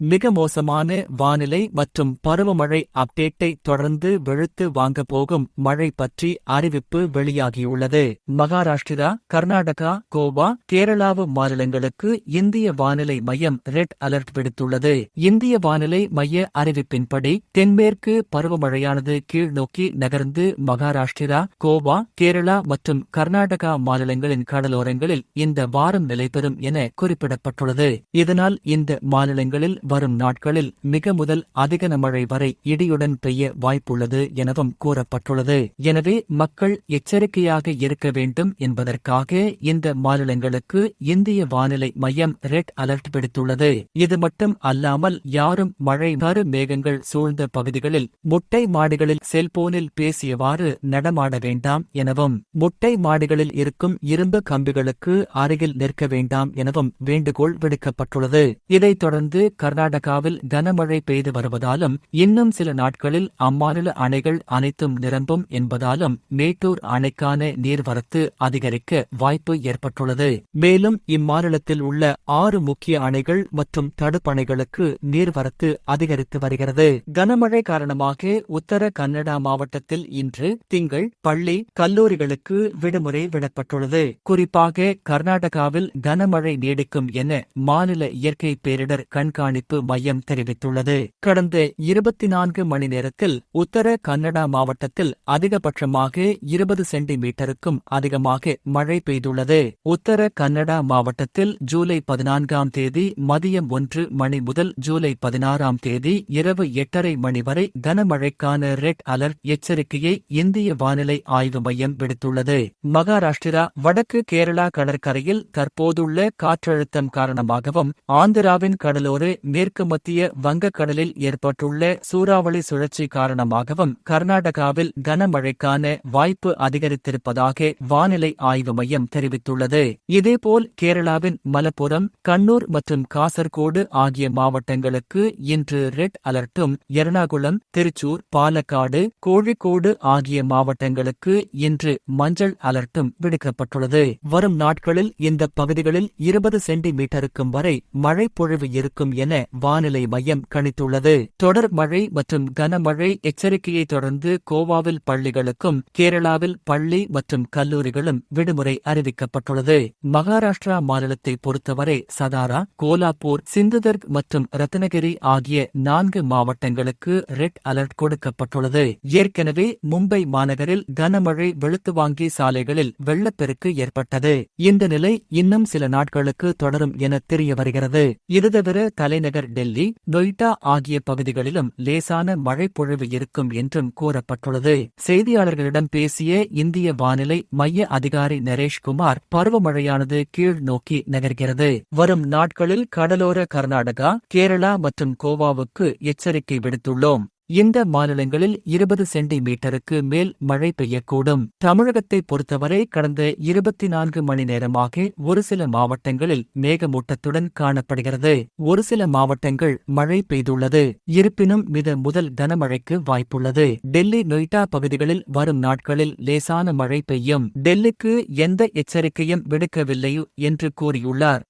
மிக மோசமான வானிலை மற்றும் பருவமழை அப்டேட்டை தொடர்ந்து வெளுத்து வாங்க போகும் மழை பற்றி அறிவிப்பு வெளியாகியுள்ளது. மகாராஷ்டிரா கர்நாடகா கோவா கேரளாவு மாநிலங்களுக்கு இந்திய வானிலை மையம் ரெட் அலர்ட் விடுத்துள்ளது. இந்திய வானிலை மைய அறிவிப்பின்படி தென்மேற்கு பருவமழையானது கீழ்நோக்கி நகர்ந்து மகாராஷ்டிரா கோவா கேரளா மற்றும் கர்நாடகா மாநிலங்களின் கடலோரங்களில் இந்த வாரம் நிலைபெறும் என குறிப்பிடப்பட்டுள்ளது. இதனால் இந்த மாநிலங்களில் வரும் நாட்களில் மிக முதல் அதிக மழை வரை இடியுடன் பெய்ய வாய்ப்புள்ளது எனவும் கூறப்பட்டுள்ளது. எனவே மக்கள் எச்சரிக்கையாக இருக்க வேண்டும் என்பதற்காக இந்த மாநிலங்களுக்கு இந்திய வானிலை மையம் ரெட் அலர்ட் விடுத்துள்ளது. இது மட்டும் அல்லாமல் யாரும் மழை மறு மேகங்கள் சூழ்ந்த பகுதிகளில் முட்டை மாடிகளில் செல்போனில் பேசியவாறு நடமாட வேண்டாம் எனவும் முட்டை மாடிகளில் இருக்கும் இரும்பு கம்பிகளுக்கு அருகில் நிற்க வேண்டாம் எனவும் வேண்டுகோள் விடுக்கப்பட்டுள்ளது. இதைத் தொடர்ந்து கர்நாடகாவில் கனமழை பெய்து வருவதாலும் இன்னும் சில நாட்களில் அம்மாநில அணைகள் அனைத்தும் நிரம்பும் என்பதாலும் மேட்டூர் அணைக்கான நீர்வரத்து அதிகரிக்க வாய்ப்பு ஏற்பட்டுள்ளது. மேலும் இம்மாநிலத்தில் உள்ள ஆறு முக்கிய அணைகள் மற்றும் தடுப்பணைகளுக்கு நீர்வரத்து அதிகரித்து வருகிறது. கனமழை காரணமாக உத்தர கன்னடா மாவட்டத்தில் இன்று திங்கள் பள்ளி கல்லூரிகளுக்கு விடுமுறை விடப்பட்டுள்ளது. குறிப்பாக கர்நாடகாவில் கனமழை நீடிக்கும் என மாநில இயற்கை பேரிடர் கண்காணிப்பு மையம் தெரிவித்துள்ளது. கடந்த இருபத்தி நான்கு மணி நேரத்தில் உத்தர கன்னடா மாவட்டத்தில் அதிகபட்சமாக இருபது சென்டிமீட்டருக்கும் அதிகமாக மழை பெய்துள்ளது. உத்தர கன்னடா மாவட்டத்தில் ஜூலை பதினான்காம் தேதி மதியம் ஒன்று மணி முதல் ஜூலை பதினாறாம் தேதி இரவு எட்டரை மணி வரை கனமழைக்கான ரெட் அலர்ட் எச்சரிக்கையை இந்திய வானிலை ஆய்வு மையம் விடுத்துள்ளது. மகாராஷ்டிரா வடக்கு கேரளா கடற்கரையில் தற்போதுள்ள காற்றழுத்தம் காரணமாகவும் ஆந்திராவின் கடலோர மேற்கு மத்திய வங்கக்கடலில் ஏற்பட்டுள்ள சூறாவளி சுழற்சி காரணமாகவும் கர்நாடகாவில் கனமழைக்கான வாய்ப்பு அதிகரித்திருப்பதாக வானிலை ஆய்வு மையம் தெரிவித்துள்ளது. இதேபோல் கேரளாவின் மலப்புரம் கண்ணூர் மற்றும் காசர்கோடு ஆகிய மாவட்டங்களுக்கு இன்று ரெட் அலர்ட்டும். எர்ணாகுளம் திருச்சூர் பாலக்காடு கோழிக்கோடு ஆகிய மாவட்டங்களுக்கு இன்று மஞ்சள் அலர்ட்டும் விடுக்கப்பட்டுள்ளது. வரும் நாட்களில் இந்த பகுதிகளில் இருபது சென்டிமீட்டருக்கும் வரை மழை பொழிவு இருக்கும் என வானிலை மையம் கணித்துள்ளது. தொடர் மழை மற்றும் கனமழை எச்சரிக்கையை தொடர்ந்து கோவாவில் பள்ளிகளுக்கும் கேரளாவில் பள்ளி மற்றும் கல்லூரிகளும் விடுமுறை அறிவிக்கப்பட்டுள்ளது. மகாராஷ்டிரா மாநிலத்தை பொறுத்தவரை சதாரா கோலாப்பூர் சிந்துதர்க் மற்றும் ரத்னகிரி ஆகிய நான்கு மாவட்டங்களுக்கு ரெட் அலர்ட் கொடுக்கப்பட்டுள்ளது. ஏற்கனவே மும்பை மாநகரில் கனமழை வெளுத்து வாங்கி சாலைகளில் வெள்ளப்பெருக்கு ஏற்பட்டது. இந்த நிலை இன்னும் சில நாட்களுக்கு தொடரும் என தெரிய வருகிறது. இது தவிர தலைநகர் டெல்லி நொய்டா ஆகிய பகுதிகளிலும் லேசான மழைப்பொழிவு இருக்கும் என்றும் கூறப்பட்டுள்ளது. செய்தியாளர்களிடம் பேசிய இந்திய வானிலை மைய அதிகாரி நரேஷ்குமார் பருவமழையானது கீழ் நோக்கி நகர்கிறது. வரும் நாட்களில் கடலோர கர்நாடகா கேரளா மற்றும் கோவாவுக்கு எச்சரிக்கை விடுத்துள்ளோம். இந்த மாநிலங்களில் இருபது சென்டிமீட்டருக்கு மேல் மழை பெய்யக்கூடும். தமிழகத்தை பொறுத்தவரை கடந்த இருபத்தி நான்கு மணி நேரமாக ஒரு சில மாவட்டங்களில் மேகமூட்டத்துடன் காணப்படுகிறது. ஒரு சில மாவட்டங்கள் மழை பெய்துள்ளது. இருப்பினும் மித முதல் கனமழைக்கு வாய்ப்புள்ளது. டெல்லி நொய்டா பகுதிகளில் வரும் நாட்களில் லேசான மழை பெய்யும். டெல்லிக்கு எந்த எச்சரிக்கையும் விடுக்கவில்லை என்று கூறியுள்ளார்.